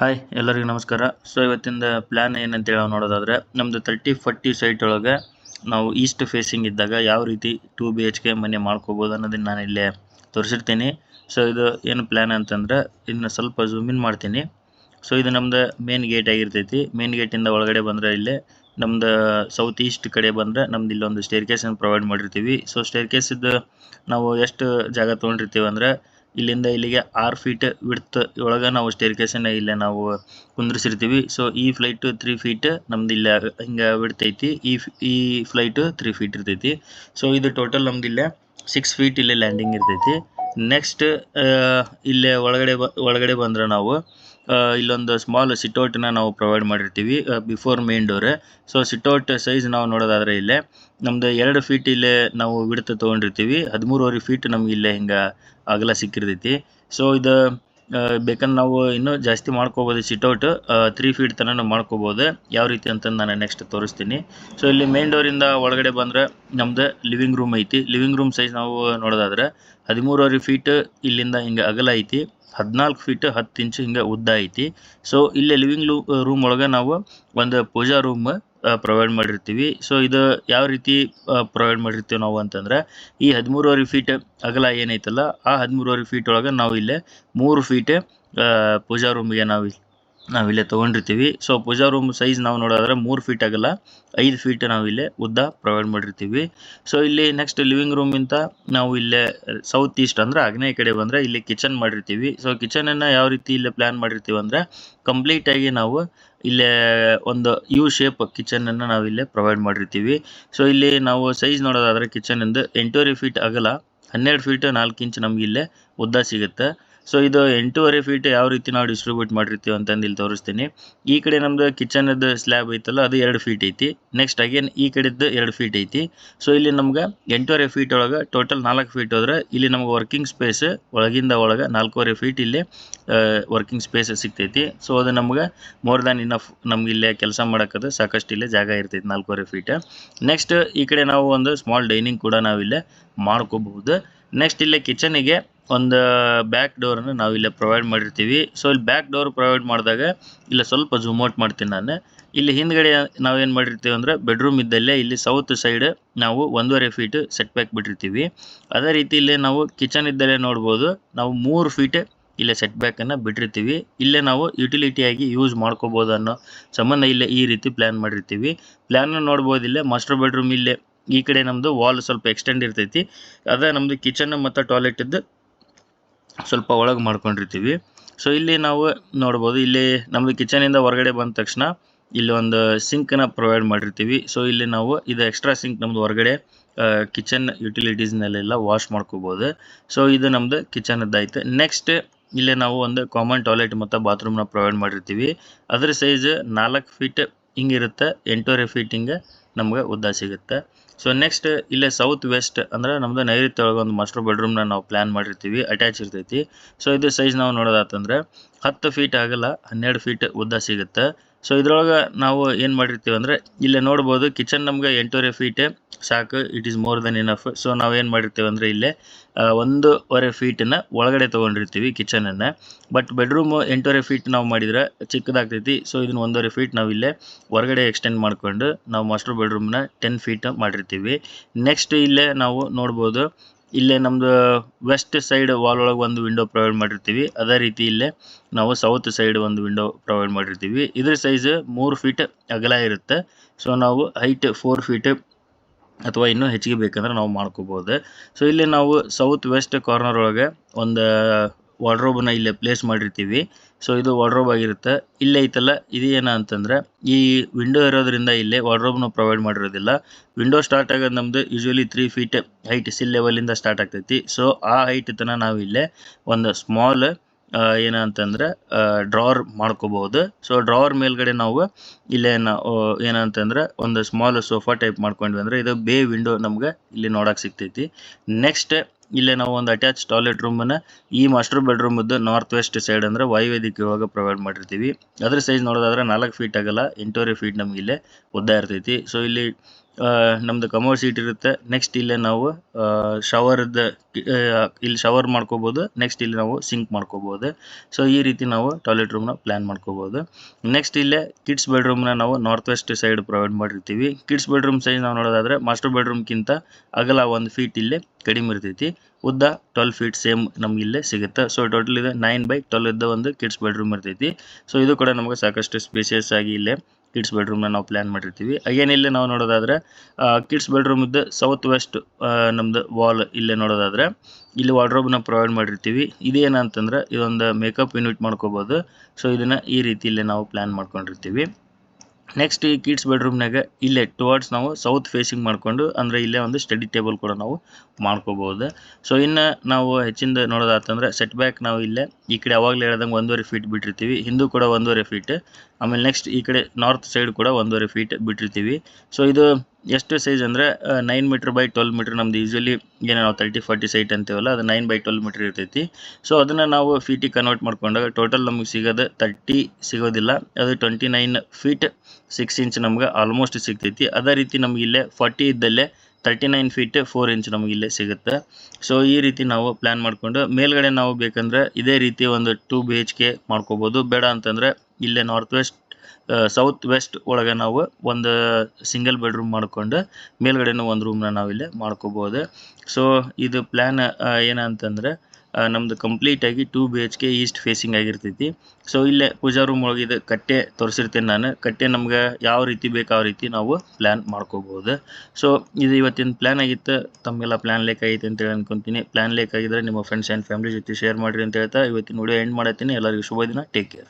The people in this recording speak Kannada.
ಹಾಯ್ ಎಲ್ಲರಿಗೂ ನಮಸ್ಕಾರ. ಸೊ ಇವತ್ತಿಂದ ಪ್ಲ್ಯಾನ್ ಏನಂತೇಳಿ ನಾವು ನೋಡೋದಾದ್ರೆ ನಮ್ಮದು ತರ್ಟಿ ಫಾರ್ಟಿ ಸೈಟ್ ಒಳಗೆ ನಾವು ಈಸ್ಟ್ ಫೇಸಿಂಗ್ ಇದ್ದಾಗ ಯಾವ ರೀತಿ ಟೂ ಬಿ ಎಚ್ ಕೆ ಮನೆ ಮಾಡ್ಕೋಬೋದು ಅನ್ನೋದನ್ನ ನಾನು ಇಲ್ಲೇ ತೋರಿಸಿರ್ತೀನಿ. ಸೊ ಇದು ಏನು ಪ್ಲ್ಯಾನ್ ಅಂತಂದ್ರೆ, ಇನ್ನು ಸ್ವಲ್ಪ ಝೂಮ್ ಇನ್ ಮಾಡ್ತೀನಿ. ಸೊ ಇದು ನಮ್ಮದು ಮೇನ್ ಗೇಟ್ ಆಗಿರ್ತೈತಿ. ಮೇನ್ ಗೇಟಿಂದ ಒಳಗಡೆ ಬಂದರೆ ಇಲ್ಲೇ ನಮ್ದು ಸೌತ್ ಈಸ್ಟ್ ಕಡೆ ಬಂದರೆ ನಮ್ದು ಇಲ್ಲೊಂದು ಸ್ಟೇರ್ ಕೇಸನ್ನು ಪ್ರೊವೈಡ್ ಮಾಡಿರ್ತೀವಿ. ಸೊ ಸ್ಟೇರ್ ಕೇಸಿದ್ದು ನಾವು ಎಷ್ಟು ಜಾಗ ತೊಗೊಂಡಿರ್ತೀವಿ ಅಂದರೆ ಇಲ್ಲಿಂದ ಇಲ್ಲಿಗೆ ಆರು ಫೀಟ್ ವಿಡ್ತ್ ಒಳಗೆ ನಾವು ಸ್ಟೇರ್ ಕೇಸನ್ನು ಇಲ್ಲೇ ನಾವು ಕುಂದ್ರಿಸಿರ್ತೀವಿ. ಸೊ ಈ ಫ್ಲೈಟ್ ತ್ರೀ ಫೀಟ್ ನಮ್ದು ಇಲ್ಲೇ ಹಿಂಗೆ ವಿಡ್ತ್ ಈ ಈ ಫ್ಲೈಟ್ ತ್ರೀ ಫೀಟ್ ಇರ್ತೈತಿ. ಸೊ ಇದು ಟೋಟಲ್ ನಮ್ದು ಇಲ್ಲೇ ಸಿಕ್ಸ್ ಫೀಟ್ ಇಲ್ಲೇ ಲ್ಯಾಂಡಿಂಗ್ ಇರ್ತೈತಿ. ನೆಕ್ಸ್ಟ್ ಇಲ್ಲೇ ಒಳಗಡೆ ಒಳಗಡೆ ಬಂದ್ರೆ ನಾವು ಇಲ್ಲೊಂದು ಸ್ಮಾಲ್ ಸಿಟೌಟನ್ನ ನಾವು ಪ್ರೊವೈಡ್ ಮಾಡಿರ್ತೀವಿ before main door so sitout size ನಾವು ನೋಡೋದಾದ್ರೆ ಇಲ್ಲೇ, ನಮ್ದು ಎರಡು ಫೀಟ್ ಇಲ್ಲೇ ನಾವು ವಿಡ್ತ್ ತೊಗೊಂಡಿರ್ತೀವಿ, ಹದಿಮೂರುವರೆ ಫೀಟ್ ನಮ್ಗೆ ಇಲ್ಲೇ ಹಿಂಗೆ ಅಗಲ ಸಿಕ್ಕಿರ್ತೈತಿ. ಸೊ ಇದು ಬೇಕಂದ್ರೆ ನಾವು ಇನ್ನೂ ಜಾಸ್ತಿ ಮಾಡ್ಕೋಬೋದು ಸಿಟೌಟ್ ತ್ರೀ ಫೀಟ್ ತನಕ ಮಾಡ್ಕೋಬೋದು. ಯಾವ ರೀತಿ ಅಂತ ನಾನು ನೆಕ್ಸ್ಟ್ ತೋರಿಸ್ತೀನಿ. ಸೊ ಇಲ್ಲಿ ಮೇನ್ ಡೋರಿಂದ ಒಳಗಡೆ ಬಂದರೆ ನಮ್ದು ಲಿವಿಂಗ್ ರೂಮ್ ಐತಿ. ಲಿವಿಂಗ್ ರೂಮ್ ಸೈಜ್ ನಾವು ನೋಡೋದಾದ್ರೆ ಹದಿಮೂರುವರೆ ಫೀಟ್ ಇಲ್ಲಿಂದ ಹಿಂಗೆ ಅಗಲ ಐತಿ. ಹದಿನಾಲ್ಕು ಫೀಟ್ ಹತ್ತು ಇಂಚು ಹಿಂಗೆ ಉದ್ದ ಐತಿ. ಸೊ ಇಲ್ಲೇ ಲಿವಿಂಗ್ ರೂಮ್ ಒಳಗೆ ನಾವು ಒಂದು ಪೂಜಾ ರೂಮ್ ಪ್ರೊವೈಡ್ ಮಾಡಿರ್ತೀವಿ. ಸೊ ಇದು ಯಾವ ರೀತಿ ಪ್ರೊವೈಡ್ ಮಾಡಿರ್ತೀವಿ ನಾವು ಅಂತಂದ್ರೆ, ಈ ಹದಿಮೂರುವರೆ ಫೀಟ್ ಅಗಲ ಏನೈತಲ್ಲ ಆ ಹದಿಮೂರುವರೆ ಫೀಟ್ ಒಳಗೆ ನಾವು ಇಲ್ಲೇ ಮೂರು ಫೀಟ್ ಪೂಜಾ ರೂಮಿಗೆ ನಾವು ನಾವಿಲ್ಲೇ ತೊಗೊಂಡಿರ್ತೀವಿ. ಸೊ ಪೂಜಾ ರೂಮ್ ಸೈಜ್ ನಾವು ನೋಡೋದ್ರೆ ಮೂರು ಫೀಟ್ ಆಗಲ್ಲ. ಐದು ಫೀಟ್ ನಾವು ಇಲ್ಲೇ ಉದ್ದ ಪ್ರೊವೈಡ್ ಮಾಡಿರ್ತೀವಿ. ಸೊ ಇಲ್ಲಿ ನೆಕ್ಸ್ಟ್ ಲಿವಿಂಗ್ ರೂಮಿಂದ ನಾವು ಇಲ್ಲೇ ಸೌತ್ ಈಸ್ಟ್ ಅಂದ್ರೆ ಆಗ್ನೇಯ ಕಡೆ ಬಂದರೆ ಇಲ್ಲಿ ಕಿಚನ್ ಮಾಡಿರ್ತೀವಿ. ಸೊ ಕಿಚನನ್ನು ಯಾವ ರೀತಿ ಇಲ್ಲೇ ಪ್ಲ್ಯಾನ್ ಮಾಡಿರ್ತೀವಿ ಅಂದರೆ ಕಂಪ್ಲೀಟಾಗಿ ನಾವು ಇಲ್ಲೇ ಒಂದು ಯು ಶೇಪ್ ಕಿಚನನ್ನು ಇಲ್ಲೇ ಪ್ರೊವೈಡ್ ಮಾಡಿರ್ತೀವಿ. ಸೊ ಇಲ್ಲಿ ನಾವು ಸೈಜ್ ನೋಡೋದಾದ್ರೆ ಕಿಚನಿಂದ ಎಂಟೂವರೆ ಫೀಟ್ ಆಗಲ್ಲ. ಹನ್ನೆರಡು ಫೀಟ್ ನಾಲ್ಕು ಇಂಚ್ ನಮ್ಗೆ ಇಲ್ಲೇ ಉದ್ದ ಸಿಗುತ್ತೆ. ಸೊ ಇದು ಎಂಟೂವರೆ ಫೀಟ್ ಯಾವ ರೀತಿ ನಾವು ಡಿಸ್ಟ್ರಿಬ್ಯೂಟ್ ಮಾಡಿರ್ತೀವಿ ಅಂತಂದು ಇಲ್ಲಿ ತೋರಿಸ್ತೀನಿ. ಈ ಕಡೆ ನಮ್ದು ಕಿಚನದ್ದು ಸ್ಲ್ಯಾಬ್ ಐತಲ್ಲ, ಅದು ಎರಡು ಫೀಟ್ ಐತಿ. ನೆಕ್ಸ್ಟ್ ಅಗೇನ್ ಈ ಕಡೆದ್ದು ಎರಡು ಫೀಟ್ ಐತಿ. ಸೊ ಇಲ್ಲಿ ನಮ್ಗೆ ಎಂಟೂವರೆ ಫೀಟ್ ಒಳಗೆ ಟೋಟಲ್ ನಾಲ್ಕು ಫೀಟ್ ಹೋದ್ರೆ, ಇಲ್ಲಿ ನಮ್ಗೆ ವರ್ಕಿಂಗ್ ಸ್ಪೇಸ್ ಒಳಗಿಂದ ಒಳಗೆ ನಾಲ್ಕೂವರೆ ಫೀಟ್ ಇಲ್ಲಿ ವರ್ಕಿಂಗ್ ಸ್ಪೇಸ್ ಸಿಗ್ತೈತಿ. ಸೊ ಅದು ನಮ್ಗೆ ಮೋರ್ ದ್ಯಾನ್ ಇನಫ್ ನಮ್ಗೆ ಇಲ್ಲೇ ಕೆಲಸ ಮಾಡೋಕ್ಕದು ಸಾಕಷ್ಟು ಇಲ್ಲೇ ಜಾಗ ಇರ್ತೈತಿ ನಾಲ್ಕೂವರೆ ಫೀಟ್ ನೆಕ್ಸ್ಟ್ ಈ ಕಡೆ ನಾವು ಒಂದು ಸ್ಮಾಲ್ ಡೈನಿಂಗ್ ಕೂಡ ನಾವಿಲ್ಲೇ ಮಾಡ್ಕೋಬಹುದು. ನೆಕ್ಸ್ಟ್ ಇಲ್ಲೇ ಕಿಚನಿಗೆ ಒಂದು ಬ್ಯಾಕ್ ಡೋರನ್ನು ನಾವು ಇಲ್ಲೇ ಪ್ರೊವೈಡ್ ಮಾಡಿರ್ತೀವಿ. ಸೊ ಇಲ್ಲಿ ಬ್ಯಾಕ್ ಡೋರ್ ಪ್ರೊವೈಡ್ ಮಾಡಿದಾಗ ಇಲ್ಲ ಸ್ವಲ್ಪ ಜೂಮ್ ಔಟ್ ಮಾಡ್ತೀನಿ ನಾನು. ಇಲ್ಲಿ ಹಿಂದ್ಗಡೆ ನಾವೇನು ಮಾಡಿರ್ತೀವಿ ಅಂದರೆ ಬೆಡ್ರೂಮ್ ಇದ್ದಲ್ಲೇ ಇಲ್ಲಿ ಸೌತ್ ಸೈಡ್ ನಾವು ಒಂದೂವರೆ ಫೀಟ್ ಸೆಟ್ ಬ್ಯಾಕ್ ಬಿಟ್ಟಿರ್ತೀವಿ. ಅದೇ ರೀತಿ ಇಲ್ಲೇ ನಾವು ಕಿಚನ್ ಇದ್ದಲ್ಲೇ ನೋಡ್ಬೋದು, ನಾವು ಮೂರು ಫೀಟ್ ಇಲ್ಲೇ ಸೆಟ್ ಬ್ಯಾಕನ್ನು ಬಿಟ್ಟಿರ್ತೀವಿ. ಇಲ್ಲೇ ನಾವು ಯುಟಿಲಿಟಿಯಾಗಿ ಯೂಸ್ ಮಾಡ್ಕೋಬೋದು ಅನ್ನೋ ಸಂಬಂಧ ಇಲ್ಲೇ ಈ ರೀತಿ ಪ್ಲ್ಯಾನ್ ಮಾಡಿರ್ತೀವಿ. ಪ್ಲ್ಯಾನ್ ನೋಡ್ಬೋದು ಇಲ್ಲೇ ಮಾಸ್ಟರ್ ಬೆಡ್ರೂಮ್ ಇಲ್ಲೇ, ಈ ಕಡೆ ನಮ್ಮದು ವಾಲ್ ಸ್ವಲ್ಪ ಎಕ್ಸ್ಟೆಂಡ್ ಇರ್ತೈತಿ. ಅದೇ ನಮ್ಮದು ಕಿಚನ್ ಮತ್ತು ಟಾಯ್ಲೆಟ್ ಇದ್ದು ಸ್ವಲ್ಪ ಒಳಗೆ ಮಾಡ್ಕೊಂಡಿರ್ತೀವಿ. ಸೊ ಇಲ್ಲಿ ನಾವು ನೋಡ್ಬೋದು, ಇಲ್ಲಿ ನಮ್ಮದು ಕಿಚನಿಂದ ಹೊರಗಡೆ ಬಂದ ತಕ್ಷಣ ಇಲ್ಲಿ ಒಂದು ಸಿಂಕನ್ನ ಪ್ರೊವೈಡ್ ಮಾಡಿರ್ತೀವಿ. ಸೊ ಇಲ್ಲಿ ನಾವು ಇದು ಎಕ್ಸ್ಟ್ರಾ ಸಿಂಕ್ ನಮ್ಮದು ಹೊರಗಡೆ ಕಿಚನ್ ಯುಟಿಲಿಟೀಸ್ನಲ್ಲೆಲ್ಲ ವಾಶ್ ಮಾಡ್ಕೋಬೋದು. ಸೊ ಇದು ನಮ್ಮದು ಕಿಚನದ್ದಾಯಿತು ನೆಕ್ಸ್ಟ್ ಇಲ್ಲಿ ನಾವು ಒಂದು ಕಾಮನ್ ಟಾಯ್ಲೆಟ್ ಮತ್ತು ಬಾತ್ರೂಮ್ನ ಪ್ರೊವೈಡ್ ಮಾಡಿರ್ತೀವಿ. ಅದ್ರ ಸೈಜ್ ನಾಲ್ಕು ಫೀಟ್ ಹಿಂಗಿರುತ್ತೆ ಎಂಟೂವರೆ ಫೀಟ್ ಹಿಂಗೆ ನಮ್ಗೆ ಉದ್ದ ಸಿಗುತ್ತೆ. ಸೊ ನೆಕ್ಸ್ಟ್ ಇಲ್ಲೇ ಸೌತ್ ವೆಸ್ಟ್ ಅಂದ್ರೆ ನಮ್ದು ನೈಋತ್ಯ ಒಳಗೆ ಒಂದು ಮಾಸ್ಟರ್ ಬೆಡ್ರೂಮ್ನ ನಾವು ಪ್ಲ್ಯಾನ್ ಮಾಡಿರ್ತೀವಿ ಅಟ್ಯಾಚ್ ಇರ್ತೈತಿ. ಸೊ ಇದು ಸೈಜ್ ನಾವು ನೋಡೋದಾತಂದ್ರೆ ಹತ್ತು ಫೀಟ್ ಆಗಲ್ಲ, ಹನ್ನೆರಡು ಫೀಟ್ ಉದ್ದ ಸಿಗುತ್ತೆ. ಸೊ ಇದ್ರೊಳಗೆ ನಾವು ಏನು ಮಾಡಿರ್ತೀವಿ ಅಂದರೆ, ಇಲ್ಲೇ ನೋಡ್ಬೋದು ಕಿಚನ್ ನಮ್ಗೆ ಎಂಟೂವರೆ ಫೀಟ್ ಸಾಕು it is more than enough so ನಾವು ಏನು ಮಾಡಿರ್ತೀವಿ ಅಂದರೆ, ಇಲ್ಲೇ ಒಂದೂವರೆ ಫೀಟನ್ನು ಒಳಗಡೆ ತೊಗೊಂಡಿರ್ತೀವಿ ಕಿಚನನ್ನು ಬಟ್ ಬೆಡ್ರೂಮು ಎಂಟೂವರೆ ಫೀಟ್ ನಾವು ಮಾಡಿದ್ರೆ ಚಿಕ್ಕದಾಗ್ತೈತಿ. ಸೊ ಇದನ್ನ ಒಂದೂವರೆ ಫೀಟ್ ನಾವು ಇಲ್ಲೇ ಹೊರಗಡೆ ಎಕ್ಸ್ಟೆಂಡ್ ಮಾಡ್ಕೊಂಡು, ನಾವು ಮಾಸ್ಟರ್ ಬೆಡ್ರೂಮ್ನ ಟೆನ್ ಫೀಟ್ ಮಾಡಿರ್ತೀವಿ. ನೆಕ್ಸ್ಟ್ ಇಲ್ಲೇ ನಾವು ನೋಡ್ಬೋದು ಇಲ್ಲೇ ನಮ್ಮದು ವೆಸ್ಟ್ ಸೈಡ್ ವಾಲ್ ಒಳಗೆ ಒಂದು ವಿಂಡೋ ಪ್ರೊವೈಡ್ ಮಾಡಿರ್ತೀವಿ. ಅದೇ ರೀತಿ ಇಲ್ಲೇ ನಾವು ಸೌತ್ ಸೈಡ್ ಒಂದು ವಿಂಡೋ ಪ್ರೊವೈಡ್ ಮಾಡಿರ್ತೀವಿ. ಇದ್ರ ಸೈಜ್ ಮೂರು ಫೀಟ್ ಅಗಲ ಇರುತ್ತೆ. ಸೊ ನಾವು ಹೈಟ್ ಫೋರ್ ಫೀಟ್ ಅಥವಾ ಇನ್ನೂ ಹೆಚ್ಚಿಗೆ ಬೇಕಂದ್ರೆ ನಾವು ಮಾಡ್ಕೋಬೋದು. ಸೊ ಇಲ್ಲಿ ನಾವು ಸೌತ್ ವೆಸ್ಟ್ ಕಾರ್ನರ್ ಒಳಗೆ ಒಂದು ವಾರ್ಡ್ರೋಬನ್ನ ಇಲ್ಲೇ ಪ್ಲೇಸ್ ಮಾಡಿರ್ತೀವಿ. ಸೊ ಇದು ವಾರ್ಡ್ರೋಬ್ ಆಗಿರುತ್ತೆ. ಇಲ್ಲೇ ಐತಲ್ಲ, ಇದು ಏನ ಅಂತಂದ್ರೆ, ಈ ವಿಂಡೋ ಇರೋದ್ರಿಂದ ಇಲ್ಲೇ ವಾರ್ಡ್ರೋಬ್ನ ಪ್ರೊವೈಡ್ ಮಾಡಿರೋದಿಲ್ಲ. ವಿಂಡೋ ಸ್ಟಾರ್ಟ್ ಆಗೋದು ನಮ್ಮದು usually three feet height sill ಲೆವೆಲಿಂದ start ಆಗ್ತೈತಿ. ಸೊ ಆ ಹೈಟ್ ತನಕ ನಾವು ಇಲ್ಲೇ ಒಂದು ಸ್ಮಾಲ್ ಏನಂತಂದ್ರೆ ಡ್ರಾವರ್ ಮಾಡ್ಕೋಬಹುದು. ಸೊ ಡ್ರಾವರ್ ಮೇಲ್ಗಡೆ ನಾವು ಇಲ್ಲೇ ನಾವು ಏನಂತಂದ್ರೆ ಒಂದು ಸ್ಮಾಲ್ ಸೋಫಾ ಟೈಪ್ ಮಾಡ್ಕೊಂಡ್ವಿ ಅಂದ್ರೆ, ಇದು ಬೇ ವಿಂಡೋ ನಮ್ಗೆ ಇಲ್ಲಿ ನೋಡಕ್ ಸಿಗ್ತೈತಿ. ನೆಕ್ಸ್ಟ್ ಇಲ್ಲೇ ನಾವು ಒಂದು ಅಟ್ಯಾಚ್ ಟಾಯ್ಲೆಟ್ ರೂಮನ್ನ ಈ master bedroom north west side ಅಂದ್ರೆ ವಾಯುವೇದಿಕೆ ಪ್ರೊವೈಡ್ ಮಾಡಿರ್ತೀವಿ. ಅದ್ರ ಸೈಜ್ ನೋಡೋದಾದ್ರೆ ನಾಲ್ಕು ಫೀಟ್ ಆಗಲ್ಲ, ಎಂಟೂವರೆ ಫೀಟ್ ನಮ್ಗೆ ಇಲ್ಲೇ ಉದ್ದ ಇರ್ತೈತಿ. ಸೊ ಇಲ್ಲಿ ನಮ್ಮದು ಕಮೋಡ್ ಸೀಟ್ ಇರುತ್ತೆ. ನೆಕ್ಸ್ಟ್ ಇಲ್ಲೇ ನಾವು ಶವರ್ದ ಇಲ್ಲಿ ಶವರ್ ಮಾಡ್ಕೋಬೋದು. ನೆಕ್ಸ್ಟ್ ಇಲ್ಲಿ ನಾವು ಸಿಂಕ್ ಮಾಡ್ಕೋಬೋದು. ಸೊ ಈ ರೀತಿ ನಾವು ಟಾಯ್ಲೆಟ್ ರೂಮ್ನ ಪ್ಲ್ಯಾನ್ ಮಾಡ್ಕೋಬೋದು. ನೆಕ್ಸ್ಟ್ ಇಲ್ಲೇ ಕಿಡ್ಸ್ ಬೆಡ್ರೂಮ್ನ ನಾವು ನಾರ್ತ್ ವೆಸ್ಟ್ ಸೈಡ್ ಪ್ರೊವೈಡ್ ಮಾಡಿರ್ತೀವಿ. ಕಿಡ್ಸ್ ಬೆಡ್ರೂಮ್ ಸೈಜ್ ನಾವು ನೋಡೋದಾದ್ರೆ ಮಾಸ್ಟರ್ ಬೆಡ್ರೂಮ್ಗಿಂತ ಅಗಲ ಒಂದು ಫೀಟ್ ಇಲ್ಲೇ ಕಡಿಮೆ ಇರ್ತೈತಿ. ಉದ್ದ ಟ್ವೆಲ್ ಫೀಟ್ ಸೇಮ್ ನಮ್ಗೆ ಇಲ್ಲೇ ಸಿಗುತ್ತೆ. ಸೊ ಟೋಟಲ್ ಇದೆ ನೈನ್ ಬೈ ಟ್ವೆಲ್ ಇದ್ದ ಒಂದು ಕಿಡ್ಸ್ ಬೆಡ್ರೂಮ್ ಇರ್ತೈತಿ. ಸೊ ಇದು ಕೂಡ ನಮಗೆ ಸಾಕಷ್ಟು ಸ್ಪೇಸಿಯಸ್ ಆಗಿ ಇಲ್ಲೇ ಕಿಡ್ಸ್ ಬೆಡ್ರೂಮ್ನ ನಾವು ಪ್ಲ್ಯಾನ್ ಮಾಡಿರ್ತೀವಿ. ಅಗೇನ್ ಇಲ್ಲಿ ನಾವು ನೋಡೋದಾದ್ರೆ ಕಿಡ್ಸ್ ಬೆಡ್ರೂಮ್ ಇದ್ದ ಸೌತ್ ವೆಸ್ಟ್ ನಮ್ದು ವಾಲ್ ಇಲ್ಲೇ ನೋಡೋದಾದ್ರೆ, ಇಲ್ಲಿ ವಾರ್ಡ್ರೋಬ್ನ ಪ್ರೊವೈಡ್ ಮಾಡಿರ್ತೀವಿ. ಇದೇನಂತಂದ್ರೆ ಇದೊಂದು ಮೇಕಪ್ ಯೂನಿಟ್ ಮಾಡ್ಕೋಬೋದು. ಸೊ ಇದನ್ನು ಈ ರೀತಿ ಇಲ್ಲೇ ನಾವು ಪ್ಲ್ಯಾನ್ ಮಾಡ್ಕೊಂಡಿರ್ತೀವಿ. ನೆಕ್ಸ್ಟ್ ಈ ಕಿಡ್ಸ್ ಬೆಡ್ರೂಮ್ನಾಗ ಇಲ್ಲೇ ಟುವರ್ಡ್ಸ್ ನಾವು ಸೌತ್ ಫೇಸಿಂಗ್ ಮಾಡಿಕೊಂಡು, ಅಂದರೆ ಇಲ್ಲೇ ಒಂದು ಸ್ಟಡಿ ಟೇಬಲ್ ಕೂಡ ನಾವು ಮಾಡ್ಕೋಬೋದು. ಸೊ ಇನ್ನು ನಾವು ಹೆಚ್ಚಿಂದ ನೋಡೋದಾತಂದ್ರೆ ಸೆಟ್ ಬ್ಯಾಕ್ ನಾವು ಇಲ್ಲೇ ಈ ಕಡೆ ಅವಾಗಲೇ ಹೇಳ್ದಂಗೆ ಒಂದೂವರೆ ಫೀಟ್ ಬಿಟ್ಟಿರ್ತೀವಿ. ಹಿಂದೂ ಕೂಡ ಒಂದೂವರೆ ಫೀಟ್ ಆಮೇಲೆ ನೆಕ್ಸ್ಟ್ ಈ ಕಡೆ ನಾರ್ತ್ ಸೈಡ್ ಕೂಡ ಒಂದೂವರೆ ಫೀಟ್ ಬಿಟ್ಟಿರ್ತೀವಿ. ಸೊ ಇದು ಎಷ್ಟು ಸೈಜ್ ಅಂದರೆ nine metre by twelve metre ನಮ್ದು ಯೂಶ್ವಲಿ ಏನೋ ನಾವು ತರ್ಟಿ ಫಾರ್ಟಿ ಸೈಟ್ ಅಂತೀವಲ್ಲ, ಅದು ನೈನ್ ಬೈ ಟ್ವೆಲ್ ಮೀಟ್ರ್ ಇರ್ತೈತಿ. ಸೊ ಅದನ್ನು ನಾವು ಫೀಟಿಗೆ ಕನ್ವರ್ಟ್ ಮಾಡ್ಕೊಂಡಾಗ ಟೋಟಲ್ ನಮಗೆ ಸಿಗೋದು ತರ್ಟಿ ಸಿಗೋದಿಲ್ಲ. ಅದು ಟ್ವೆಂಟಿ ಫೀಟ್ ಸಿಕ್ಸ್ ಇಂಚ್ ನಮ್ಗೆ ಆಲ್ಮೋಸ್ಟ್ ಸಿಗ್ತೈತಿ. ಅದೇ ರೀತಿ ನಮ್ಗೆ ಇಲ್ಲೇ forty ಇದ್ದಲ್ಲೇ thirty nine feet four inch ನಮಗೆ ಇಲ್ಲೇ ಸಿಗುತ್ತೆ. ಸೊ ಈ ರೀತಿ ನಾವು ಪ್ಲ್ಯಾನ್ ಮಾಡಿಕೊಂಡು ಮೇಲ್ಗಡೆ ನಾವು ಬೇಕಂದ್ರೆ ಇದೇ ರೀತಿ ಒಂದು ಟೂ ಬಿ ಎಚ್ ಕೆ ಮಾಡ್ಕೋಬೋದು. ಬೇಡ ಅಂತಂದರೆ ಇಲ್ಲೇ ನಾರ್ತ್ ವೆಸ್ಟ್ ಸೌತ್ ವೆಸ್ಟ್ ಒಳಗೆ ನಾವು ಒಂದು ಸಿಂಗಲ್ ಬೆಡ್ರೂಮ್ ಮಾಡ್ಕೊಂಡು ಮೇಲ್ಗಡೆನೂ ಒಂದು ರೂಮ್ನ ನಾವಿಲ್ಲೇ ಮಾಡ್ಕೋಬೋದು. ಸೊ ಇದು ಪ್ಲ್ಯಾನ್ ಏನಂತಂದರೆ ನಮ್ಮದು ಕಂಪ್ಲೀಟಾಗಿ two B H K east facing ಆಗಿರ್ತೈತಿ. ಸೊ ಇಲ್ಲೇ ಪೂಜಾ ರೂಮ್ ಒಳಗಿದ ಕಟ್ಟೆ ತೋರಿಸಿರ್ತೇನೆ ನಾನು. ಕಟ್ಟೆ ನಮ್ಗೆ ಯಾವ ರೀತಿ ಬೇಕು ಆ ರೀತಿ ನಾವು ಪ್ಲ್ಯಾನ್ ಮಾಡ್ಕೋಬೋದು. ಸೊ ಇದು ಇವತ್ತಿನ ಪ್ಲ್ಯಾನ್ ಆಗಿತ್ತು? ತಮಗೆಲ್ಲ ಪ್ಲ್ಯಾನ್ ಲೇಕ್ ಆಗೈತೆ ಅಂತೇಳಿ ಅನ್ಕೊತೀನಿ. ಪ್ಲ್ಯಾನ್ ಲೇಕ್ ಆಗಿದ್ರೆ ನಿಮ್ಮ ಫ್ರೆಂಡ್ಸ್ ಆ್ಯಂಡ್ ಫ್ಯಾಮಿಲಿ ಜೊತೆ ಶೇರ್ ಮಾಡಿರಿ ಅಂತ ಹೇಳ್ತಾ ಇವತ್ತಿನ ವಿಡಿಯೋ ಎಂಡ್ ಮಾಡತ್ತೀನಿ. ಎಲ್ಲರಿಗೂ ಶುಭ ದಿನ. Take care